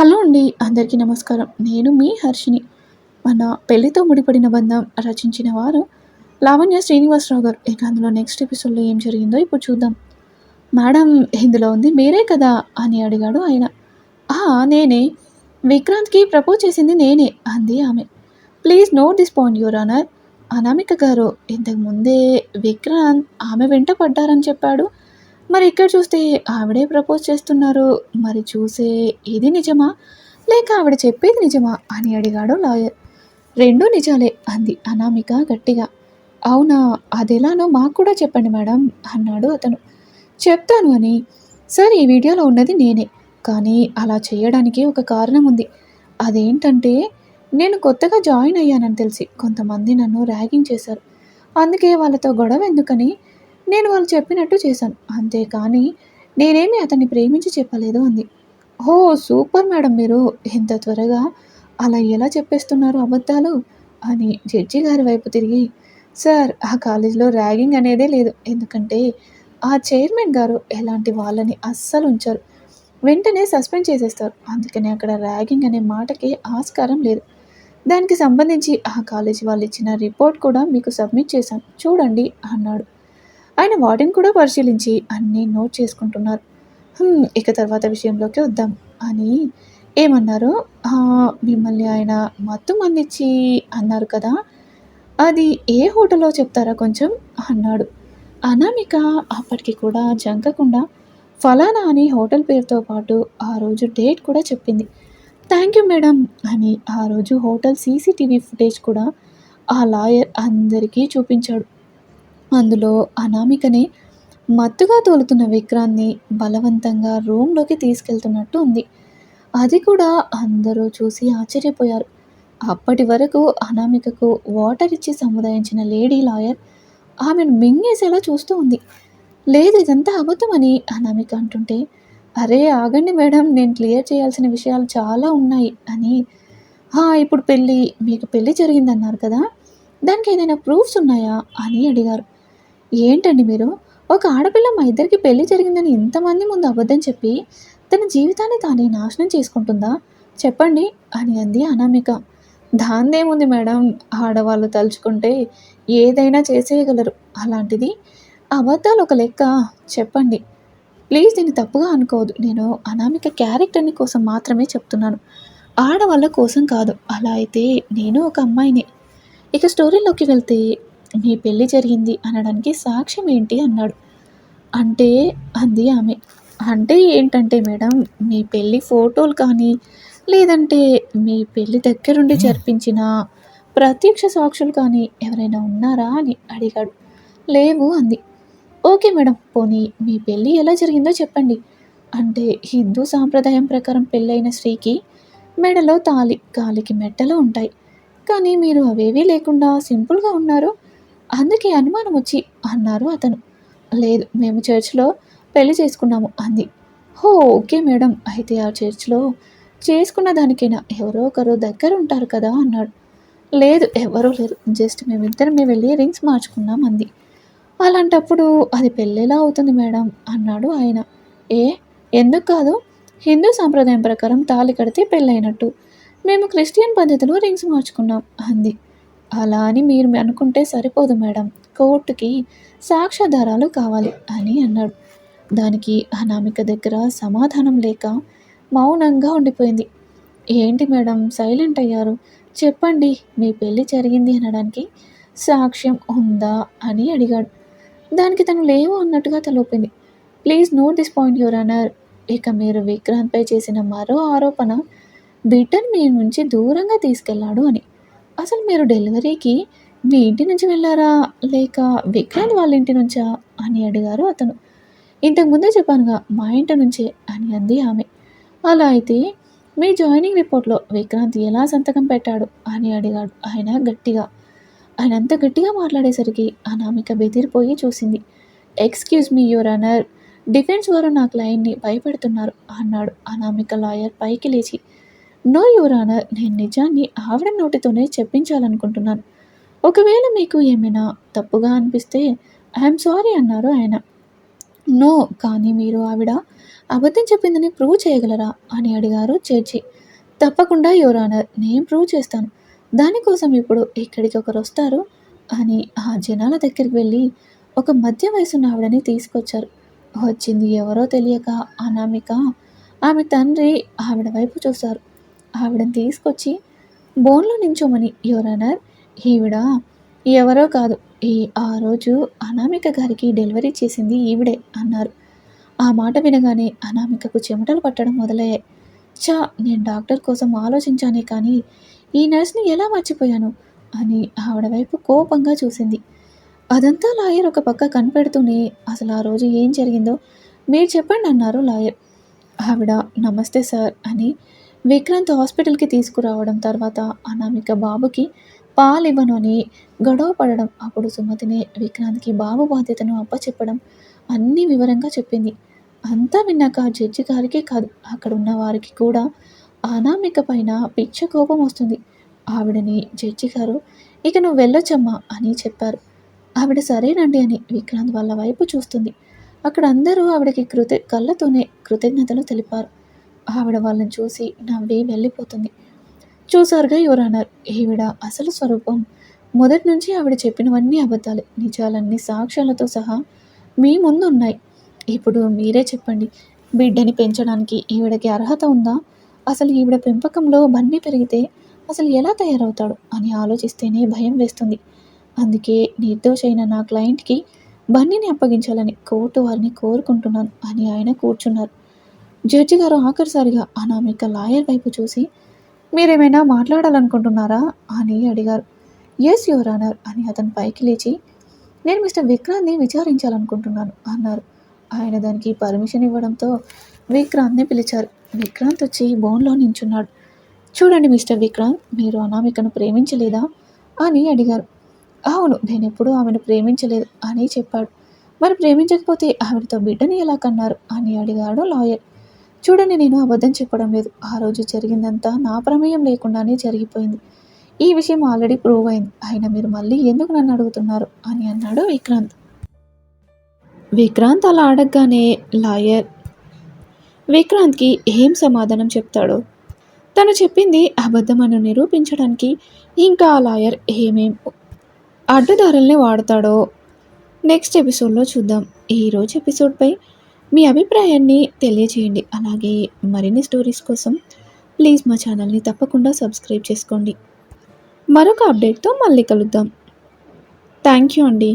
Hello అండి అందరికీ నమస్కారం. నేను మీ హర్షిని మన పెళ్ళితో ముడిపడిన బంధం రచించిన వారు లావణ్య శ్రీనివాసరావు గారు. ఇక అందులో నెక్స్ట్ ఎపిసోడ్లో ఏం జరిగిందో ఇప్పుడు చూద్దాం. మేడం ఇందులో ఉంది మీరే కదా అని అడిగాడు ఆయన. "ఆ, నేనే. విక్రాంత్కి ప్రపోజ్ చేసింది నేనే అంది ఆమె. Please note this point your honour Anamika garu ఇంతకుముందే విక్రాంత్ ఆమె వెంట పడ్డారని చెప్పాడు. మరి ఇక్కడ చూస్తే ఆవిడే ప్రపోజ్ చేస్తున్నారు. మరి చూసే ఇది నిజమా? లేక ఆవిడ చెప్పేది నిజమా అని అడిగాడు లాయర్. రెండూ నిజాలే అంది అనామిక గట్టిగా. అవునా అదెలానో మాకు కూడా చెప్పండి మేడం అన్నాడు అతను. చెప్తాను అని. సార్ ఈ వీడియోలో ఉన్నది నేనే. కానీ అలా చేయడానికి ఒక కారణం ఉంది. అదేంటంటే నేను కొత్తగా జాయిన్ అయ్యానని తెలిసి కొంతమంది నన్ను ర్యాగింగ్ చేశారు. అందుకే వాళ్ళతో గొడవ ఎందుకని? నేను వాళ్ళు చెప్పినట్టు చేశాను. అంతేకాని నేనేమి అతన్ని ప్రేమించి చెప్పలేదు అంది. ఓ సూపర్ మేడం మీరు. ఇంత త్వరగా అలా ఎలా చెప్పేస్తున్నారు అబద్ధాలు? అని జడ్జి గారి వైపు తిరిగి సార్ ఆ కాలేజీలో ర్యాగింగ్ అనేదే లేదు. ఎందుకంటే ఆ చైర్మన్ గారు ఎలాంటి వాళ్ళని అస్సలు ఉంచారు. వెంటనే సస్పెండ్ చేసేస్తారు. అందుకని అక్కడ ర్యాగింగ్ అనే మాటకి ఆస్కారం లేదు. దానికి సంబంధించి ఆ కాలేజీ వాళ్ళు ఇచ్చిన రిపోర్ట్ కూడా మీకు సబ్మిట్ చేశాను. చూడండి అన్నాడు. ఆయన వాటిని కూడా పరిశీలించి అన్నీ నోట్ చేసుకుంటున్నారు. ఇక తర్వాత విషయంలోకి వద్దాం అని ఏమన్నారు మిమ్మల్ని ఆయన మత్తు మందిచ్చి అన్నారు కదా అది ఏ హోటల్లో చెప్తారా కొంచెం? అన్నాడు. అనామిక అప్పటికి కూడా జంకకుండా ఫలానా అని హోటల్ పేరుతో పాటు ఆ రోజు డేట్ కూడా చెప్పింది. థ్యాంక్ యూ మేడం అని ఆ రోజు హోటల్ సీసీటీవీ ఫుటేజ్ కూడా ఆ లాయర్ అందరికీ చూపించాడు. అందులో అనామికనే మత్తుగా తోలుతున్న విక్రాంత్ని బలవంతంగా రూమ్లోకి తీసుకెళ్తున్నట్టు ఉంది. అది కూడా అందరూ చూసి ఆశ్చర్యపోయారు. అప్పటి వరకు అనామికకు వాటర్ ఇచ్చి సముదాయించిన లేడీ లాయర్ ఆమెను మింగేసేలా చూస్తూ ఉంది. లేదు ఇదంతా అబద్ధమని అనామిక అంటుంటే అరే ఆగండి మేడం నేను క్లియర్ చేయాల్సిన విషయాలు చాలా ఉన్నాయి అని. "హా, ఇప్పుడు పెళ్ళి మీకు పెళ్ళి జరిగిందన్నారు కదా దానికి ఏదైనా ప్రూఫ్స్ ఉన్నాయా అని అడిగారు. ఏంటండి మీరు? ఒక ఆడపిల్ల మా ఇద్దరికి పెళ్ళి జరిగిందని ఇంతమంది ముందు అబద్ధం చెప్పి తన జీవితాన్ని తానే నాశనం చేసుకుంటుందా? చెప్పండి అని అంది అనామిక. దాందేముంది మేడం? ఆడవాళ్ళు తలుచుకుంటే ఏదైనా చేసేయగలరు అలాంటిది. అబద్ధాలు ఒక లెక్క. చెప్పండి. ప్లీజ్ దీన్ని తప్పుగా అనుకోవద్దు. నేను అనామిక క్యారెక్టర్ని కోసం మాత్రమే చెప్తున్నాను. ఆడవాళ్ళ కోసం కాదు. అలా అయితే నేను ఒక అమ్మాయిని. ఇక స్టోరీలోకి వెళ్తే మీ పెళ్ళి జరిగింది అనడానికి సాక్ష్యం ఏంటి అన్నాడు. అంటే అంది ఆమె. అంటే ఏంటంటే మేడం మీ పెళ్ళి ఫోటోలు కానీ లేదంటే మీ పెళ్ళి దగ్గరుండి జరిపించిన ప్రత్యక్ష సాక్షులు కానీ ఎవరైనా ఉన్నారా అని అడిగాడు. లేవు అంది. ఓకే మేడం పోనీ మీ పెళ్ళి ఎలా జరిగిందో చెప్పండి. అంటే హిందూ సాంప్రదాయం ప్రకారం పెళ్ళైన స్త్రీకి మెడలో తాలి కాలికి మెట్టలు ఉంటాయి. కానీ మీరు అవేవీ లేకుండా సింపుల్గా ఉన్నారు. అందుకే అనుమానం వచ్చి అన్నారు అతను. లేదు మేము చర్చ్లో పెళ్ళి చేసుకున్నాము అంది. హో ఓకే మేడం. అయితే ఆ చర్చ్లో చేసుకున్న దానికైనా ఎవరో ఒకరు దగ్గర ఉంటారు కదా అన్నాడు. లేదు ఎవరూ లేరు. జస్ట్ మేమిద్దరమే వెళ్ళి రింగ్స్ మార్చుకున్నాం అంది. అలాంటప్పుడు అది పెళ్ళేలా అవుతుంది మేడం అన్నాడు ఆయన. ఏ? ఎందుకు కాదు? హిందూ సాంప్రదాయం ప్రకారం తాళి కడితే పెళ్ళైనట్టు. మేము క్రిస్టియన్ పద్ధతిలో రింగ్స్ మార్చుకున్నాం అంది. అలా అని మీరు అనుకుంటే సరిపోదు మేడం. కోర్టుకి సాక్ష్యాధారాలు కావాలి అని అన్నాడు. దానికి అనామిక దగ్గర సమాధానం లేక మౌనంగా ఉండిపోయింది. ఏంటి మేడం సైలెంట్ అయ్యారు? చెప్పండి మీ పెళ్ళి జరిగింది అనడానికి సాక్ష్యం ఉందా అని అడిగాడు. దానికి తను లేవు అన్నట్టుగా తలూపింది. Please note this point your honour ఇక మీరు విక్రాంత్పై చేసిన మరో ఆరోపణ బిడ్డను మీ నుంచి దూరంగా తీసుకెళ్ళాడు అని. అసలు మీరు డెలివరీకి మీ ఇంటి నుంచి వెళ్ళారా? లేక విక్రాంత్ వాళ్ళ ఇంటి నుంచా? అని అడిగారు అతను. ఇంతకు ముందే చెప్పానుగా మా ఇంటి నుంచే అని అంది ఆమె. అలా అయితే మీ జాయినింగ్ రిపోర్ట్లో విక్రాంత్ ఎలా సంతకం పెట్టాడు? అని అడిగాడు ఆయన గట్టిగా. ఆయన అంత గట్టిగా మాట్లాడేసరికి అనామిక బెదిరిపోయి చూసింది. Excuse me your honour defence వారు నా క్లయింట్ని భయపెడుతున్నారు అన్నాడు అనామిక లాయర్ పైకి లేచి. నో యువర్ నేను నిజాన్ని ఆవిడ నోటితోనే చెప్పించాలనుకుంటున్నాను. ఒకవేళ మీకు ఏమైనా తప్పుగా అనిపిస్తే ఐఎమ్ సారీ అన్నారు ఆయన. నో కానీ మీరు ఆవిడ అబద్ధం చెప్పిందని ప్రూవ్ చేయగలరా? అని అడిగారు చేర్చి. తప్పకుండా యువరానర్ నేను ప్రూవ్ చేస్తాను. దానికోసం ఇప్పుడు ఇక్కడికి ఒకరు వస్తారు అని ఆ జనాల దగ్గరికి వెళ్ళి ఒక మధ్య వయసున్న ఆవిడని తీసుకొచ్చారు. వచ్చింది ఎవరో తెలియక అనామిక. ఆమె తండ్రి ఆవిడ వైపు చూశారు. ఆవిడని తీసుకొచ్చి బోన్లో నించోమని యువరనర్ ఈవిడ ఎవరో కాదు ఈ ఆ రోజు అనామిక గారికి డెలివరీ చేసింది ఈవిడే అన్నారు. ఆ మాట వినగానే అనామికకు చెమటలు పట్టడం మొదలయ్యాయి. చా నేను డాక్టర్ కోసం ఆలోచించానే కానీ ఈ నర్స్ని ఎలా మర్చిపోయాను అని ఆవిడ వైపు కోపంగా చూసింది. అదంతా లాయర్ ఒక పక్క కనిపెడుతూనే అసలు ఆ రోజు ఏం జరిగిందో మీరు చెప్పండి అన్నారు లాయర్. ఆవిడ నమస్తే సార్ అని విక్రాంత్ హాస్పిటల్కి తీసుకురావడం తర్వాత అనామిక బాబుకి పాలివ్వను అని గొడవ పడడం అప్పుడు సుమతిని విక్రాంత్కి బాబు బాధ్యతను అప్పచెప్పడం అన్నీ వివరంగా చెప్పింది. అంతా విన్నాక జడ్జి గారికి కాదు అక్కడ ఉన్న వారికి కూడా అనామిక పైన పిచ్చ కోపం వస్తుంది. ఆవిడని జడ్జి గారు ఇక నువ్వు వెళ్ళొచ్చమ్మా అని చెప్పారు. ఆవిడ సరేనండి అని విక్రాంత్ వాళ్ళ వైపు చూస్తుంది. అక్కడ అందరూ ఆవిడకి కృత కళ్ళతోనే కృతజ్ఞతలు తెలిపారు. ఆవిడ వాళ్ళని చూసి నవ్వి వెళ్ళిపోతుంది. చూసారుగా యువరానర్ ఈవిడ అసలు స్వరూపం. మొదటి నుంచి ఆవిడ చెప్పినవన్నీ అబద్ధాలు. నిజాలన్నీ సాక్ష్యాలతో సహా మీ ముందు ఉన్నాయి ఇప్పుడు మీరే చెప్పండి. బిడ్డని పెంచడానికి ఈవిడకి అర్హత ఉందా? అసలు ఈవిడ పెంపకంలో బన్నీ పెరిగితే అసలు ఎలా తయారవుతాడు అని ఆలోచిస్తేనే భయం వేస్తుంది. అందుకే నిర్దోషైన నా క్లయింట్కి బన్నీని అప్పగించాలని కోర్టు వారిని కోరుకుంటున్నాను అని ఆయన కూర్చున్నారు. జడ్జి గారు ఆఖరిసారిగా అనామిక లాయర్ వైపు చూసి మీరేమైనా మాట్లాడాలనుకుంటున్నారా? అని అడిగారు. ఎస్ యువర్ ఆనర్ అని అతను పైకి లేచి నేను మిస్టర్ విక్రాంత్ని విచారించాలనుకుంటున్నాను అన్నారు. ఆయన దానికి పర్మిషన్ ఇవ్వడంతో విక్రాంత్ని పిలిచారు. విక్రాంత్ వచ్చి బోన్లో నించున్నాడు. చూడండి మిస్టర్ విక్రాంత్ మీరు అనామికను ప్రేమించలేదా? అని అడిగారు. అవును నేను ఎప్పుడూ ఆమెను ప్రేమించలేదు అని చెప్పాడు. మరి ప్రేమించకపోతే ఆవిడతో బిడ్డని ఎలా కన్నారు? అని అడిగాడు లాయర్. చూడండి నేను అబద్ధం చెప్పడం లేదు. ఆ రోజు జరిగిందంతా నా ప్రమేయం లేకుండానే జరిగిపోయింది. ఈ విషయం ఆల్రెడీ ప్రూవ్ అయింది. అయినా మీరు మళ్ళీ ఎందుకు నన్ను అడుగుతున్నారు? అని అన్నాడు విక్రాంత్. విక్రాంత్ అలా అడగగానే లాయర్ విక్రాంత్కి ఏం సమాధానం చెప్తాడో? తను చెప్పింది అబద్ధమని నిరూపించడానికి ఇంకా ఆ లాయర్ ఏమేం అడ్డుదారుల్ని వాడతాడో. నెక్స్ట్ ఎపిసోడ్లో చూద్దాం. ఈరోజు ఎపిసోడ్పై మీ అభిప్రాయాన్ని తెలియచేయండి. అలాగే మరిన్ని స్టోరీస్ కోసం ప్లీజ్ మా ఛానల్ని తప్పకుండా సబ్స్క్రైబ్ చేసుకోండి. మరొక అప్డేట్తో మళ్ళీ కలుద్దాం. థ్యాంక్ యూ అండి.